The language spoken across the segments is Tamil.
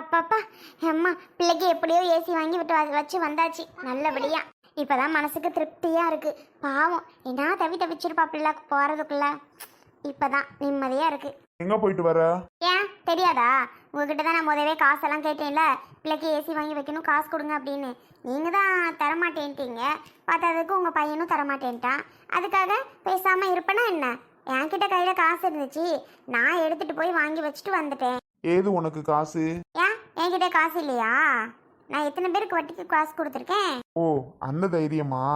அப்பாப்பா அம்மா பிள்ளைக்கு எப்படியோ ஏசி வாங்கி விட்டு வச்சு வந்தாச்சு. நல்லபடியா. இப்பதான் மனசுக்கு திருப்தியா இருக்கு. பாவம் என்ன தவி தவிச்சிருப்பா பிள்ளை போறதுக்குள்ள. இப்பதான் நிம்மதியா இருக்கு. எங்க போயிட்டு வர? ஏன் தெரியாதா? உங்ககிட்ட தான் நான் முதவே காசெல்லாம் கேட்டேன்ல. பிள்ளைக்கு ஏசி வாங்கி வைக்கணும் காசு கொடுங்க அப்படின்னு. நீங்க தான் தரமாட்டேன்ட்டீங்க. பார்த்ததுக்கு உங்க பையனும் தரமாட்டேன்ட்டான். அதுக்காக பேசாம இருப்பேனா என்ன? என்கிட்ட கையில காசு இருந்துச்சு. நான் எடுத்துட்டு போய் வாங்கி வச்சுட்டு வந்துட்டேன். ஏது உனக்கு காசு? ஏன் என்கிட்ட காசு இல்லையா? நான் எத்தனை பேருக்கு வட்டிக்கு காசு கொடுத்துருக்கேன். ஓ அந்த தைரியமா?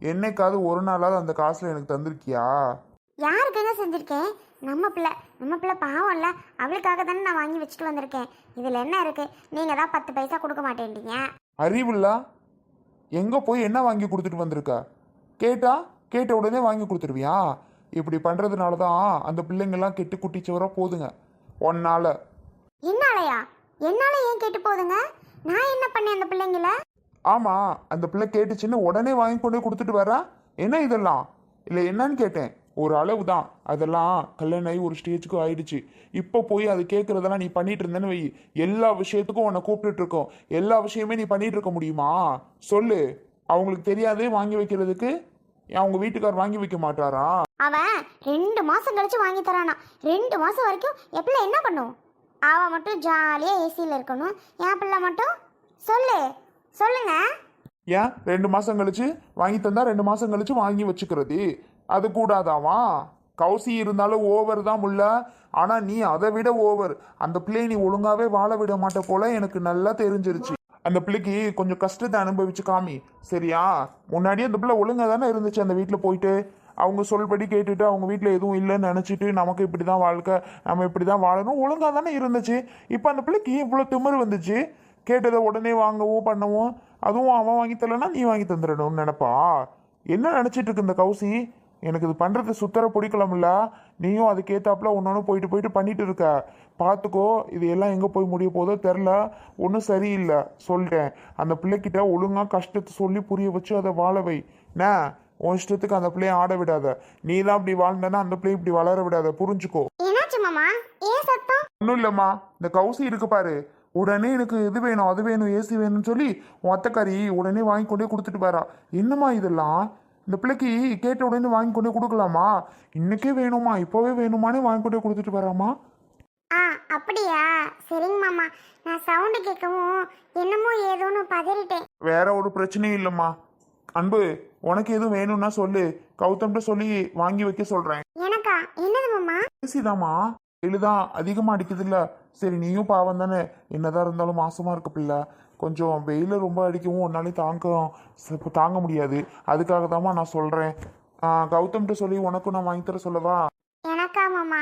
என்னைக்காவது ஒரு நாளாவது அந்த காசுல எனக்கு தந்திருக்கியா? யாருக்குங்க செஞ்சுருக்கேன்? நம்ம பிள்ளை நம்ம பிள்ளை பாவம்ல அவளுக்காக தானே நான் வாங்கி வச்சுட்டு வந்திருக்கேன். இதில் என்ன இருக்கு? நீங்கள் தான் பத்து பைசா கொடுக்க மாட்டேன்றீங்க. அறிவில்லா? எங்க போய் என்ன வாங்கி கொடுத்துட்டு வந்திருக்க? கேட்டா? கேட்ட உடனே வாங்கி கொடுத்துருவியா? இப்படி பண்றதுனால தான் அந்த பிள்ளைங்கெல்லாம் கெட்டு குட்டிச்சவரா போதுங்க. ஒன்னால என்னாலயா? என்னால ஏன் கேட்டு போகுதுங்க நான் என்ன பண்ணேன் அந்த பிள்ளைங்கள? ஆமா அந்த பிள்ளை கேட்டுச்சுன்னு உடனே வாங்கி கொண்டு கொடுத்துட்டு வரா என்ன இதெல்லாம்? இல்லை என்னன்னு கேட்டேன். ஒரு அளவு தான் அதெல்லாம் கல்யாணம் ஆகி ஒரு ஸ்டேஜுக்கு ஆயிடுச்சு. இப்போ போய் அது கேட்குறதெல்லாம் நீ பண்ணிட்டு இருந்தேன்னு வை. எல்லா விஷயத்துக்கும் உன்னை கூப்பிட்டுட்டு இருக்கோம். எல்லா விஷயமே நீ பண்ணிட்டு இருக்க முடியுமா? சொல்லு. அவங்களுக்கு தெரியாதே வாங்கி வைக்கிறதுக்கு? அவங்க வீட்டுக்கார் வாங்கி வைக்க மாட்டாரா? அவன் ரெண்டு மாசம் கழிச்சு வாங்கி தரானா. ரெண்டு மாசம் வரைக்கும் பிள்ளை என்ன பண்ணும்? அவ மட்டும் ஜாலியாக ஏசியில் இருக்கணும். என் பிள்ளை மட்டும்? சொல்லு. சொல்லுங்க. ஏன்? ரெண்டு மாசம் கழிச்சு வாங்கி தந்தா ரெண்டு மாசம் கழிச்சு வாங்கி வச்சுக்கிறது. அது கூடாதாவா கௌசி இருந்தாலும் ஓவர் தான் முல்ல. ஆனால் நீ அதை விட ஓவர் அந்த பிள்ளையை நீ ஒழுங்காவே வாழ விட மாட்ட போல எனக்கு நல்லா தெரிஞ்சிருச்சு. அந்த பிள்ளைக்கு கொஞ்சம் கஷ்டத்தை அனுபவிச்சு காமி. சரியா? முன்னாடி அந்த பிள்ளை ஒழுங்காக தானே இருந்துச்சு அந்த வீட்டில் போயிட்டு. அவங்க சொல்படி கேட்டுட்டு அவங்க வீட்டில் எதுவும் இல்லைன்னு நினச்சிட்டு நமக்கு இப்படி தான் வாழ்க்கை நம்ம இப்படி தான் வாழணும். ஒழுங்காக தானே இருந்துச்சு. இப்போ அந்த பிள்ளைக்கு இவ்வளோ திமிரு வந்துச்சு. கேட்டதை உடனே வாங்கவும் பண்ணவும் அதுவும் அவன் வாங்கி தரலன்னா நீ வாங்கி தந்துடணும்னு நினப்பா? என்ன நினச்சிட்டு இருக்கு இந்த கௌசி? எனக்கு இது பண்ணுறது சுத்தர பிடிக்கலாம்ல. நீயும் அதுக்கேற்றாப்புல ஒன்று போயிட்டு போயிட்டு பண்ணிட்டு இருக்க. பார்த்துக்கோ இது எல்லாம் எங்கே போய் முடிய போதோ தெரில ஒன்றும் சரியில்லை. சொல்லிட்டேன் அந்த பிள்ளைக்கிட்ட ஒழுங்காக கஷ்டத்தை சொல்லி புரிய வச்சு அதை வாழவை என்ன? உன் இஷ்டத்துக்கு அந்த பிள்ளைய ஆட விடாத. நீ தான் இப்படி வாழ்ந்தனா அந்த பிள்ளைய இப்படி வளர விடாத. புரிஞ்சுக்கோ. என்னாச்சு மாமா? ஏன் சத்தம்? ஒன்றும் இல்லைம்மா. இந்த கௌசி இருக்கு பாரு. உடனே எனக்கு இது வேணும் அது வேணும் ஏசி வேணும்னு சொல்லி உன் அத்தைக்காரி உடனே வாங்கி கொண்டே கொடுத்துட்டு வரா. என்னம்மா இதெல்லாம்? இந்த பிள்ளைக்கு கேட்ட உடனே வாங்கி கொண்டே கொடுக்கலாமா? இன்னைக்கே வேணுமா? இப்போவே வேணுமானே வாங்கி கொண்டே கொடுத்துட்டு வராமா? ஆ அப்படியா? சரிங்க மாமா. நான் சவுண்டு கேட்கவும் என்னமோ ஏதோன்னு பதறிட்டேன். வேற ஒரு பிரச்சனையும் இல்லைம்மா. அன்பு உனக்கு எதுவும் வேணும்னா சொல்லு. கௌதம்கிட்ட சொல்லி வாங்கி வைக்க சொல்றேன். எனக்கா? என்னது மாமா? ஏசிதாம்மா வெயிலுதான் அதிகமாக அடிக்குதுல்ல. சரி நீயும் பாவம் தானே? என்னதான் இருந்தாலும் மாசமா இருக்க பிள்ளை. கொஞ்சம் வெயில் ரொம்ப அடிக்கவும் உன்னாலே தாங்க தாங்க முடியாது. அதுக்காக தாம்மா நான் சொல்கிறேன் கௌதம்கிட்ட சொல்லி உனக்கும் நான் வாங்கி தர சொல்லவா? எனக்கா இல்ல மாமா?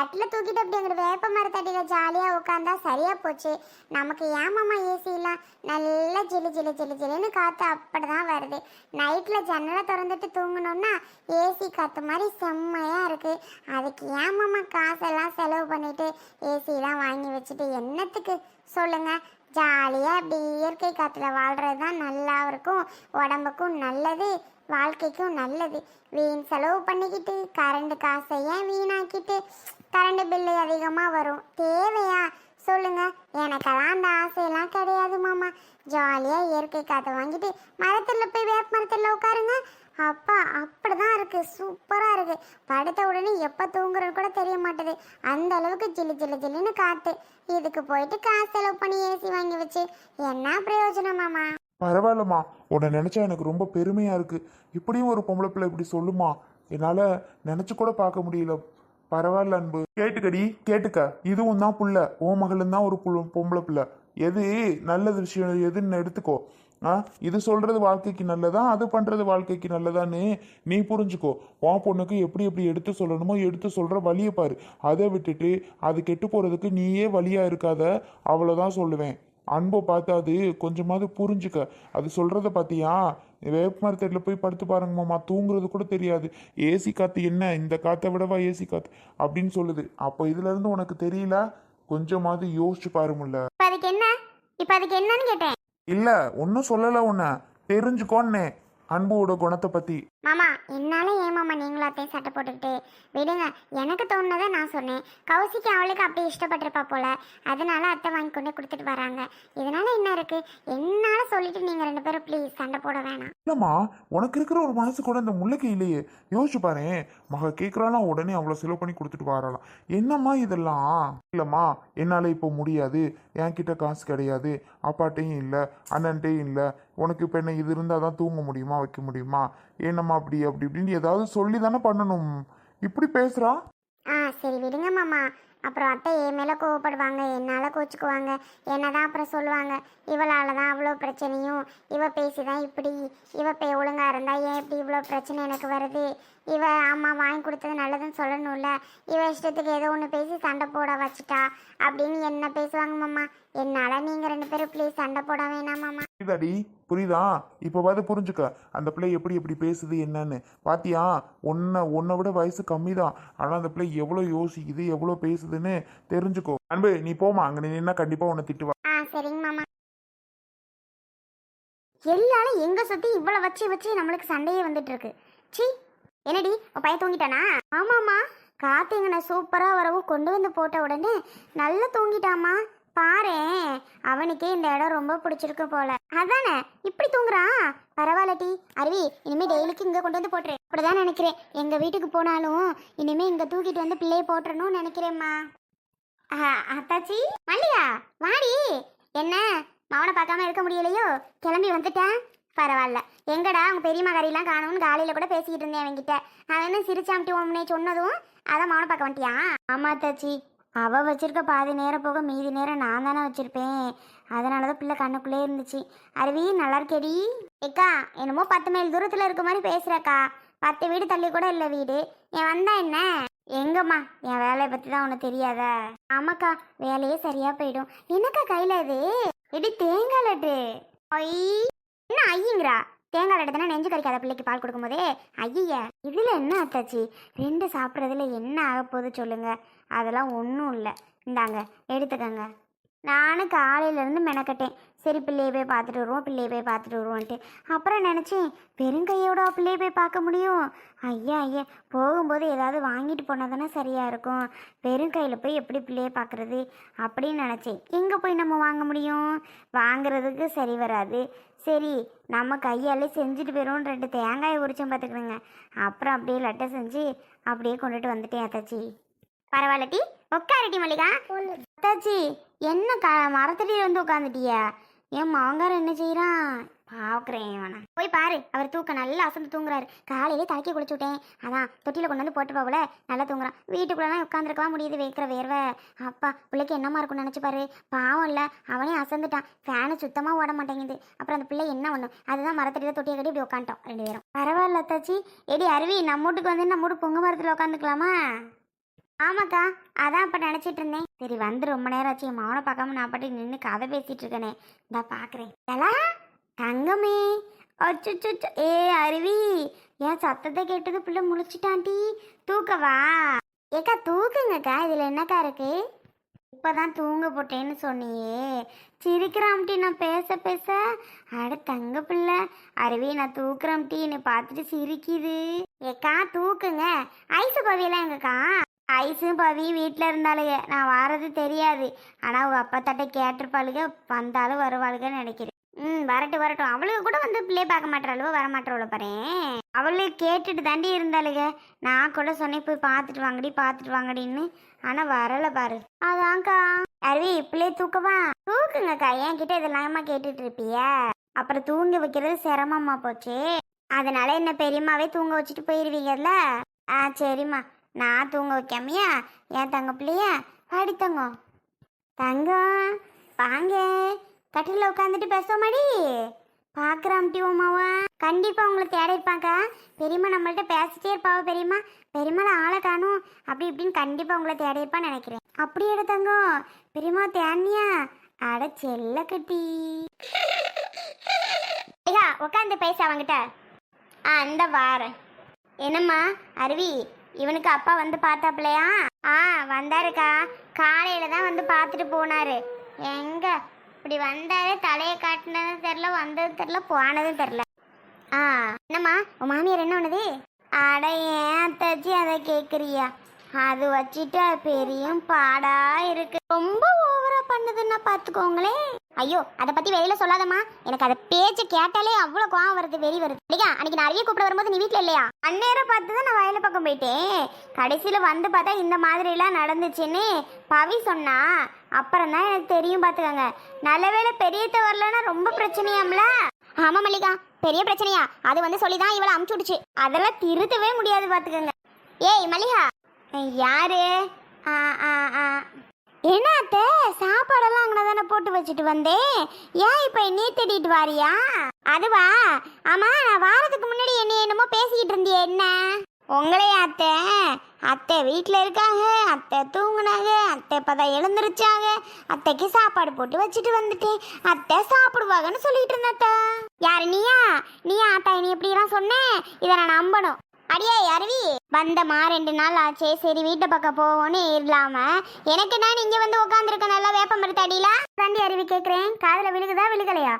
கட்டில தூக்கிட்டு அப்படி அங்கிட்டு வேப்ப மரத்தடியில ஜாலியா உட்காந்தா சரியா போச்சு. நமக்கு ஏமாம்மா ஏசிலாம் ஏசி நல்லா ஜிலு ஜிலு ஜிலு ஜிலுன்னு காத்து அப்படிதான் வருது. நைட்ல ஜன்னலை திறந்துட்டு தூங்கணும்னா ஏசி காற்று மாதிரி செம்மையா இருக்கு. அதுக்கு ஏமாம்மா காசெல்லாம் செலவு பண்ணிட்டு ஏசிலாம் வாங்கி வச்சுட்டு என்னத்துக்கு சொல்லுங்க? ஜாலியாக அப்படி இயற்கை காற்றுல வாழ்கிறது தான் நல்ல இருக்கும் உடம்புக்கும் நல்லது வாழ்க்கைக்கும் நல்லது. வீண் செலவு பண்ணிக்கிட்டு கரண்ட் காசை ஏன் வீணாக்கிட்டு கரண்ட் பில்லு அதிகமாக வரும்? தேவையா? சொல்லுங்க. எனக்கெல்லாம் அந்த ஆசையெல்லாம் கிடையாது மாமா. ஜாலியாக இயற்கை காற்றை வாங்கிட்டு மரத்தில் போய் வேப்ப மரத்தில் உட்காருங்க. அப்பா அப்படிதான் இருக்கு. சூப்பரா இருக்கு. படுத்த உடனே எப்போ தூங்குறது கூட தெரிய மாட்டேது. அந்த அளவுக்கு ஜில்லு ஜில்லு ஜிலுன்னு காற்று இதுக்கு போயிட்டு காசு செலவு பண்ணி ஏசி வாங்கி வச்சு என்ன பிரயோஜனம் மாமா? பரவாயில்லம்மா. உன்னை நினச்சா எனக்கு ரொம்ப பெருமையாக இருக்குது இப்படியும் ஒரு பொம்பளை பிள்ளை இப்படி சொல்லுமா? என்னால் நினச்சி கூட பார்க்க முடியல. பரவாயில்ல அன்பு. கேட்டுக்கடி கேட்டுக்க. இதுவும் தான் புள்ள. ஓ மகளும் தான் ஒரு புள்ள பொம்பளை பிள்ளை. எது நல்லது விஷயம்? எதுன்னு எடுத்துக்கோ. ஆ இது சொல்கிறது வாழ்க்கைக்கு நல்லதா? அது பண்ணுறது வாழ்க்கைக்கு நல்லதான்னு நீ புரிஞ்சுக்கோ. உன் பொண்ணுக்கு எப்படி எப்படி எடுத்து சொல்லணுமோ எடுத்து சொல்கிற வழியை பாரு. அதை விட்டுட்டு அது கெட்டு போகிறதுக்கு நீயே வழியாக இருக்காத. அவ்வளோதான் சொல்லுவேன். அன்பை பார்த்து அது கொஞ்சமாவது புரிஞ்சுக்க. அது சொல்றத பார்த்தியா? வேப்ப மரத்தடியில் போய் படுத்து பாருங்க மாமா. தூங்குறது கூட தெரியாது. ஏசி காத்து என்ன? இந்த காத்தை விடவா ஏசி காத்து? அப்படின்னு சொல்லுது. அப்போ இதுல இருந்து உனக்கு தெரியல? கொஞ்சமாவது யோசிச்சு பாருமுல்ல இப்போ அதுக்கு என்ன? இப்போ அதுக்கு என்னன்னு கேட்டேன். இல்ல ஒன்றும் சொல்லலை உன்னை. தெரிஞ்சுக்கோன்னே. அன்போட குணத்தை பத்தி. மாமா என்னால் ஏன் மாமா நீங்களும் அத்தையும் சட்டை போட்டுக்கிட்டு? விடுங்க எனக்கு தோணுனதை நான் சொன்னேன். கௌசிக்கு அவளுக்கு அப்படி இஷ்டப்பட்டிருப்பா போல. அதனால அத்தை வாங்கி கொண்டு கொடுத்துட்டு வராங்க. இதனால என்ன இருக்கு? என்னால சொல்லிட்டு நீங்க ரெண்டு பேரும் ப்ளீஸ் சண்டை போட வேணாம். இல்லம்மா உனக்கு இருக்கிற ஒரு மனசு கூட இந்த முல்லைக்கு இல்லையே. யோசிச்சு பாரு மக கேட்குறாலாம் உடனே அவ்வளோ செலவு பண்ணி கொடுத்துட்டு வரலாம் என்னம்மா இதெல்லாம்? இல்லைம்மா என்னால் இப்போ முடியாது. என்கிட்ட காசு கிடையாது. அப்பாட்டையும் இல்லை அண்ணன்ட்டையும் இல்லை. உனக்கு இப்போ என்ன இது இருந்தால் தான் தூங்க முடியுமா வைக்க முடியுமா? என்னம்மா அப்படி அப்படி இப்படின்னு ஏதாவது சொல்லி தானே பண்ணணும். இப்படி பேசுகிறா ஆ சரி விடுங்க மாமா. அப்புறம் அத்தை என் மேலே கோவப்படுவாங்க என்னால் கோச்சுக்குவாங்க என்னதான் அப்புறம் சொல்லுவாங்க. இவளால் தான் அவ்வளோ பிரச்சனையும் இவ பேசி தான் இப்படி இவ பே ஒழுங்காக இருந்தா ஏன் இப்படி இவ்வளோ பிரச்சனை எனக்கு வருது? இவ அம்மா வாங்கி கொடுத்தது நல்லதுன்னு சொல்லணும்ல. இவ இஷ்டத்துக்கு ஏதோ ஒன்று பேசி சண்டை போட வச்சுட்டா அப்படின்னு என்ன பேசுவாங்க மாமா? என்னால் நீங்கள் ரெண்டு பேரும் ப்ளீஸ் சண்டை போட வேணாம் மாமா. புரியுதாடி? புரியுதா? இப்போ பார்த்து புரிஞ்சுக்க. அந்த பிள்ளை எப்படி எப்படி பேசுது என்னன்னு. பாத்தியா? உன்னை உன்னை விட வயசு கம்மி தான் ஆனால் அந்த பிள்ளை எவ்வளோ யோசிக்குது எவ்வளோ பேசுதுன்னு தெரிஞ்சுக்கோ. அன்பு நீ போமா அங்கே நின்னா கண்டிப்பாக உன்னை திட்டுவா ஆ சரிங்க மாமா. எல்லாரும் எங்க சுத்தி இவ்வளவு வச்சு வச்சு நம்மளுக்கு சண்டையே வந்துட்டு இருக்கு. சி என்னடி உன் பையன் தூங்கிட்டானா? ஆமாம்மா. காத்து சூப்பராக சூப்பரா வரவும் கொண்டு வந்து போட்ட உடனே நல்லா தூங்கிட்டாமா பாரேன் அவனுக்கே இந்த இடம் ரொம்ப பிடிச்சிருக்கு போல. அதானே இப்படி தூங்குறான் பரவாயில்ல டி. அருவி இனிமே டெய்லிக்கு இங்கே கொண்டு வந்து போட்டுரு. அப்படிதான் நினைக்கிறேன். எங்க வீட்டுக்கு போனாலும் இனிமே இங்க தூக்கிட்டு வந்து பிள்ளைய போட்டுறணும்னு நினைக்கிறேம்மா. அத்தாச்சி மல்லியா வாடி. என்ன மவனை பார்க்காம இருக்க முடியலையோ? கிளம்பி வந்துட்டேன். பரவாயில்ல. எங்கடா உங்க பெரியம்மா கறியெல்லாம் காணும்னு காலையில கூட பேசிக்கிட்டு இருந்தேன் அவன்கிட்ட. அவன் என்ன சிரிச்சாமிட்டு உன்னை சொன்னதும் அதான் மவனை பார்க்க வந்துட்டியா? ஆமா தாச்சி. அவ வச்சிருக்க பாதி நேரம் போக மீதி நேரம் நான் தானே வச்சிருப்பேன். அதனால தான் பிள்ளை கண்ணுக்குள்ளே இருந்துச்சு. அருவி நல்லா இருக்கேடி ஏக்கா என்னமோ பத்து மைல் தூரத்தில் இருக்க மாதிரி பேசுறக்கா. பத்து வீடு தள்ளி கூட இல்லை வீடு. என் வந்தா என்ன? எங்கம்மா? என் வேலையை பற்றி தான் உனக்கு தெரியாதா? ஆமாக்கா வேலையே சரியா போயிடும். என்னக்கா கையில் இது எடி தேங்காய் லட்டு. ஐ என்ன ஐயங்கிறா? தேங்காய் எடுத்தனா நெஞ்சு கறிக்காத பிள்ளைக்கு பால் கொடுக்கும்போதே? ஐய இதில் என்ன அத்தாச்சி? ரெண்டு சாப்பிட்றதுல என்ன ஆக போகுது சொல்லுங்க. அதெல்லாம் ஒன்றும் இல்லை. இந்தாங்க எடுத்துக்கங்க. நானும் காலையிலேருந்து மெனக்கட்டேன். சரி பிள்ளையை போய் பார்த்துட்டு வருவோம் பிள்ளையை போய் பார்த்துட்டு வருவோன்ட்டு. அப்புறம் நினச்சேன் பெருங்கையோட பிள்ளையை போய் பார்க்க முடியும். ஐயா ஐயா போகும்போது ஏதாவது வாங்கிட்டு போனால் தானே சரியாக இருக்கும். வெறும் கையில் போய் எப்படி பிள்ளையை பார்க்குறது அப்படின்னு நினச்சேன். எங்கே போய் நம்ம வாங்க முடியும்? வாங்குறதுக்கு சரி வராது. சரி நம்ம கையாலே செஞ்சுட்டு போயிடும் ரெண்டு தேங்காய் உரிச்சம் பார்த்துக்கணுங்க அப்புறம் அப்படியே லட்டை செஞ்சு அப்படியே கொண்டுட்டு வந்துட்டேன் அத்தாச்சி. பரவாயில்ல டீ. உட்காரட்டி மல்லிகா. அத்தாச்சி என்ன க மரத்தடியில் வந்து உட்காந்துட்டியா என் மாங்கார என்ன செய்கிறான் பார்க்குறேன் வேணா போய் பாரு அவர் தூக்க நல்லா அசந்து தூங்குறாரு. காலையிலே தலைக்கி குளிச்சு விட்டேன். அதான் தொட்டியில் கொண்டு வந்து போட்டு போகல நல்லா தூங்குறான். வீட்டுக்குள்ளலாம் உட்காந்துருக்கலாம் முடியுது வைக்கிற வேர்வை. அப்பா பிள்ளைக்கு என்னமா இருக்கும்னு நினச்சி பாரு. பாவம் இல்லை அவனே அசந்துட்டான். ஃபேனு சுத்தமாக ஓட மாட்டேங்குது. அப்புறம் அந்த பிள்ளை என்ன பண்ணும்? அதுதான் மரத்தடியில் தொட்டியை கட்டி இப்படி உட்காந்துட்டோம் ரெண்டு பேரும். பரவாயில்ல அத்தாச்சி. எடி அருவி நம்ம வீட்டுக்கு வந்து நம்ம வீட்டு பொங்க மரத்தில் உட்காந்துக்கலாமா ஆமாக்கா அதான் இப்போ நினச்சிட்டு இருந்தேன் சரி வந்து ரொம்ப நேரம் ஆச்சு என் மகனை பார்க்காம நான் பாட்டி நின்று கதை பேசிட்டு இருக்கேனே இந்தா பார்க்குறேன் எலா தங்கமே. அச்சுச்சு ஏ அருவி. என் சத்தத்தை கேட்டது பிள்ளை முழிச்சிட்டான்டி. தூக்கவா ஏக்கா தூக்குங்கக்கா. இதில் என்னக்கா இருக்கு? இப்போதான் தூங்க போட்டேன்னு சொன்னியே. சிரிக்கிறாம்டி நான் பேச பேச. அட தங்க பிள்ளை. அருவி நான் தூக்குறம்டி. என்னை பார்த்துட்டு சிரிக்குது. ஏக்கா தூக்குங்க. ஐசு பவியெல்லாம் எங்கக்கா? ஐஸும் பவி வீட்டில் இருந்தாளுங்க. நான் வாரது தெரியாது. ஆனால் அவங்க அப்பா தட்டை வந்தாலும் வருவாளுகன்னு நினைக்கிறேன். ம் வரட்டும் வரட்டும். அவளுக்கு கூட வந்து பிள்ளை பார்க்க மாட்டாளுவோ வர மாட்டாளோ பாரு. அவளு கேட்டுட்டு தாண்டி இருந்தாளுக நான் கூட சொன்னேன் போய் பார்த்துட்டு வாங்கடி பார்த்துட்டு வாங்கடின்னு. ஆனால் வரலை பாரு. அதான்க்கா. அருவி பிள்ளைய தூக்கவா தூக்குங்கக்கா. என் கிட்டே இதெல்லாமா கேட்டுட்டு இருப்பிய? அப்புறம் தூங்க வைக்கிறது சிரமமா போச்சு அதனால என்ன பெரியம்மாவே தூங்க வச்சுட்டு போயிருவீங்கல்ல? ஆ சரிம்மா. நான் தூங்க வைக்காமையா? என் தங்க பிள்ளைய? பாடி தங்கம் தங்கம் வாங்க. கட்டில உட்காந்துட்டு பேசுவோமாடி? பார்க்குறாம்டி உமாவா கண்டிப்பாக உங்களை தேட இருப்பாங்க. பெரியம்மா நம்மள்ட்ட பேசிட்டே இருப்பாவோ பெரியம்மா. பெரியம்மால ஆளை காணும். அப்படி இப்படின்னு கண்டிப்பாக உங்களை தேட இருப்பான்னு நினைக்கிறேன். அப்படி எட பெரியம்மா தேனியா அட செல்ல கட்டி. ஐயா உட்காந்து பேச அவங்கிட்ட. ஆ இந்த வாரேன். என்னம்மா அருவி? இவனுக்கு அப்பா வந்து பார்த்தாப்லையா ஆ வந்தாருக்கா. காலையில தான் வந்து பார்த்துட்டு போனாரு. எங்க? இப்படி வந்தாரு தலையை காட்டினதும் தெரில வந்ததும் தெரில போனதும் தெரில ஆ என்னம்மா உன் மாமியார் என்ன பண்ணுது? அட ஏன் தச்சு அதை கேட்குறியா அது வச்சுட்டு பெரிய பாடா இருக்கு. ரொம்ப ஓவரா பண்ணுதுன்னா பார்த்துக்கோங்களேன். ஐயோ அதை பத்தி வெளியில சொல்லாதம்மா. எனக்கு அதை பேச்சு கேட்டாலே அவ்வளோ கோவம் வருது வெறி வருது. இல்லையா? அன்னைக்கு நான் அருவியை கூப்பிட வரும்போது நீ வீட்டில் இல்லையா? அந்நேரம் பார்த்து தான் நான் வயல பக்கம் போயிட்டேன். கடைசியில் வந்து பார்த்தா இந்த மாதிரிலாம் நடந்துச்சுன்னு பவி சொன்னா. அப்புறம் தான் எனக்கு தெரியும் பார்த்துக்கோங்க. நல்ல வேளை பெரியத்த வரலன்னா ரொம்ப பிரச்சனையாம்ல? ஆமா மல்லிகா. பெரிய பிரச்சனையா? அது வந்து சொல்லி தான் இவளை அமுச்சு விடுச்சு அதெல்லாம் திருத்தவே முடியாது பார்த்துக்கோங்க. ஏய் மல்லிகா. யாரு? ஆ ஆ ஆ. என்ன அத்தை சாப்பாடெல்லாம் அங்கே தானே போட்டு வச்சுட்டு வந்தேன் ஏன் இப்போ நீ தேடிட்டு வாரியா? அதுவா? ஆமா நான் வாரத்துக்கு முன்னாடி என்ன என்னமோ பேசிக்கிட்டு இருந்தியே என்ன? உங்களே அத்தை. அத்தை வீட்டில் இருக்காங்க அத்தை தூங்குனாங்க அத்தை இப்போதான் எழுந்திருச்சாங்க. அத்தைக்கு சாப்பாடு போட்டு வச்சுட்டு வந்துட்டேன் அத்தை சாப்பிடுவாங்கன்னு சொல்லிட்டு இருந்தேன் அத்தை. நீயா? நீயா அத்தா நீ எப்படிலாம் சொன்னேன் இதை நான் நம்பணும். அடியே அருவி. வந்தமா ரெண்டு நாள் ஆச்சே. சரி வீட்டை பக்கம் போவோன்னு இல்லாம. எனக்கு நான் இங்க வந்து உட்காந்துருக்க நல்லா வேப்ப மரத்து அடியில? தாண்டி அருவி கேட்குறேன் காதுல விழுகுதா விழுகலையா?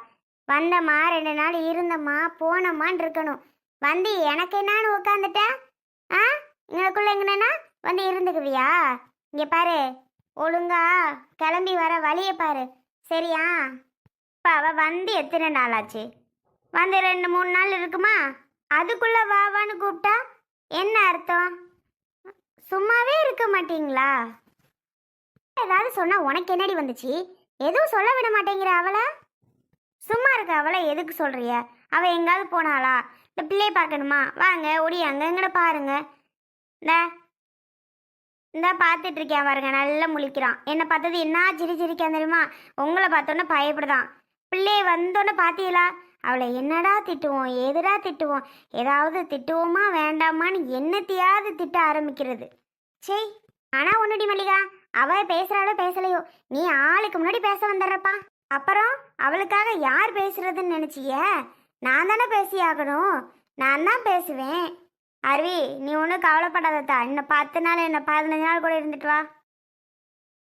வந்தம்மா ரெண்டு நாள் இருந்தம்மா போனம்மான் இருக்கணும். வந்து எனக்கு என்னான்னு உட்காந்துட்டேன் ஆ? எங்களுக்குள்ள எங்கன்னா வந்து இருந்துக்குவியா? இங்க பாரு. ஒழுங்கா கிளம்பி வர வழியை பாரு. சரியா? இப்போ அவ வந்து எத்தனை நாள் ஆச்சு? வந்து ரெண்டு மூணு நாள் இருக்குமா? அதுக்குள்ள வா வான்னு கூப்பிட்டா என்ன அர்த்தம்? சும்மாவே இருக்க மாட்டீங்களா? ஏதாவது சொன்னா உனக்கு என்னடி வந்துச்சு? எதுவும் சொல்ல விட மாட்டேங்கிற அவளை? சும்மா இருக்க அவளை எதுக்கு சொல்றிய? அவ எங்காவது போனாளா? இந்த பிள்ளைய பார்க்கணுமா? வாங்க ஒடியாங்க எங்கட பாருங்க. இந்த. இந்த பார்த்துட்டு இருக்கேன் பாருங்க நல்லா முழிக்கிறான். என்னை பார்த்தது என்ன சிரி சிரிக்கான் தெரியுமா? உங்களை பார்த்தோன்னே பயப்படுதான். பிள்ளையை வந்தோன்னே பார்த்தீங்களா? அவளை என்னடா திட்டுவோம் எதுடா திட்டுவோம்? ஏதாவது திட்டுவோமா வேண்டாமான்னு என்னத்தையாவது திட்ட ஆரம்பிக்கிறது. சே ஆனா ஒன்றுடி மல்லிகா அவ பேசுறாளோ பேசலையோ நீ ஆளுக்கு முன்னாடி பேச வந்துடுறப்பா. அப்புறம் அவளுக்காக யார் பேசுறதுன்னு நினைச்சிய? நான் தானே பேசி ஆகணும் நான் தான் பேசுவேன். அருவி நீ ஒன்றும் கவலைப்படாதத்தா. இன்னும் பத்து நாள் என்ன பதினஞ்சு நாள் கூட இருந்துட்டு வா.